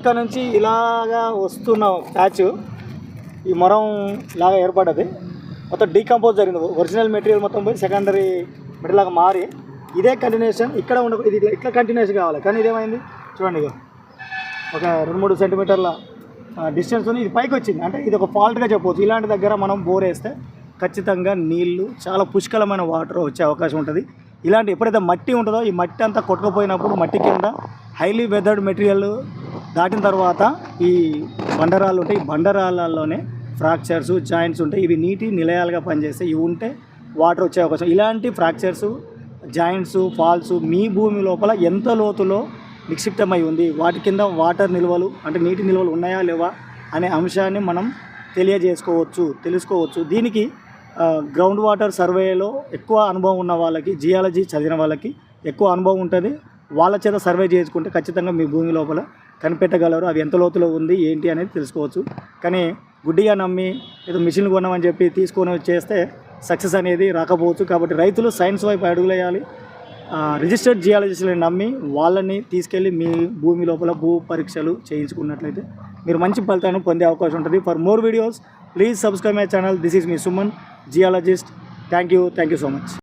ఇక్కడ నుంచి ఇలాగా వస్తున్న ప్యాచ్ ఈ మొరం ఇలాగా ఏర్పడ్డది. మొత్తం డీకంపోజ్ జరిగింది. ఒరిజినల్ మెటీరియల్ మొత్తం పోయి సెకండరీ మెటీరియల్ లాగా మారి ఇదే కంటిన్యూషన్ ఇక్కడ ఉండ ఇది ఇట్లా కంటిన్యూషన్ కావాలి. కానీ ఇదేమైంది? చూడండి ఇక ఒక రెండు మూడు సెంటీమీటర్ల డిస్టెన్స్ ఉంది ఇది పైకి వచ్చింది. అంటే ఇది ఒక ఫాల్ట్గా చెప్పవచ్చు ఇలాంటి దగ్గర మనం బోర్ వేస్తే ఖచ్చితంగా నీళ్ళు చాలా పుష్కలమైన వాటర్ వచ్చే అవకాశం ఉంటుంది. ఇలాంటి ఎప్పుడైతే మట్టి ఉంటుందో ఈ మట్టి అంతా కొట్టుకుపోయినప్పుడు మట్టి కింద హైలీ వెదర్డ్ మెటీరియల్ దాటిన తర్వాత ఈ బండరాళ్ళు ఉంటాయి. ఈ బండరాళ్ళలోనే ఫ్రాక్చర్స్ జాయింట్స్ ఉంటాయి. ఇవి నీటి నిలయాలుగా పనిచేస్తాయి. ఇవి ఉంటే వాటర్ వచ్చే అవకాశం. ఇలాంటి ఫ్రాక్చర్స్ జాయింట్స్ ఫాల్స్ మీ భూమి లోపల ఎంత లోతులో నిక్షిప్తమై ఉంది? వాటి కింద వాటర్ నిల్వలు అంటే నీటి నిల్వలు ఉన్నాయా లేవా అనే అంశాన్ని మనం తెలియజేసుకోవచ్చు తెలుసుకోవచ్చు. దీనికి గ్రౌండ్ వాటర్ సర్వేలో ఎక్కువ అనుభవం ఉన్న వాళ్ళకి జియాలజీ చదివిన వాళ్ళకి ఎక్కువ అనుభవం ఉంటుంది. వాళ్ళ చేత సర్వే చేసుకుంటే ఖచ్చితంగా మీ భూమి లోపల కనిపెట్టగలరు. అవి ఎంత లోతులో ఉంది ఏంటి అనేది తెలుసుకోవచ్చు. కానీ గుడ్డిగా నమ్మి ఏదో మిషన్లు కొన్నామని చెప్పి తీసుకొని చేస్తే సక్సెస్ అనేది రాకపోవచ్చు. కాబట్టి రైతులు సైన్స్ వైపు అడుగులేయాలి. రిజిస్టర్డ్ జియాలజిస్ట్ని నమ్మి వాళ్ళని తీసుకెళ్ళి మీ భూమి లోపల భూ పరీక్షలు చేయించుకున్నట్లయితే మీరు మంచి ఫలితాన్ని పొందే అవకాశం ఉంటుంది. For more videos please subscribe my channel this is me Suman geologist thank you thank you so much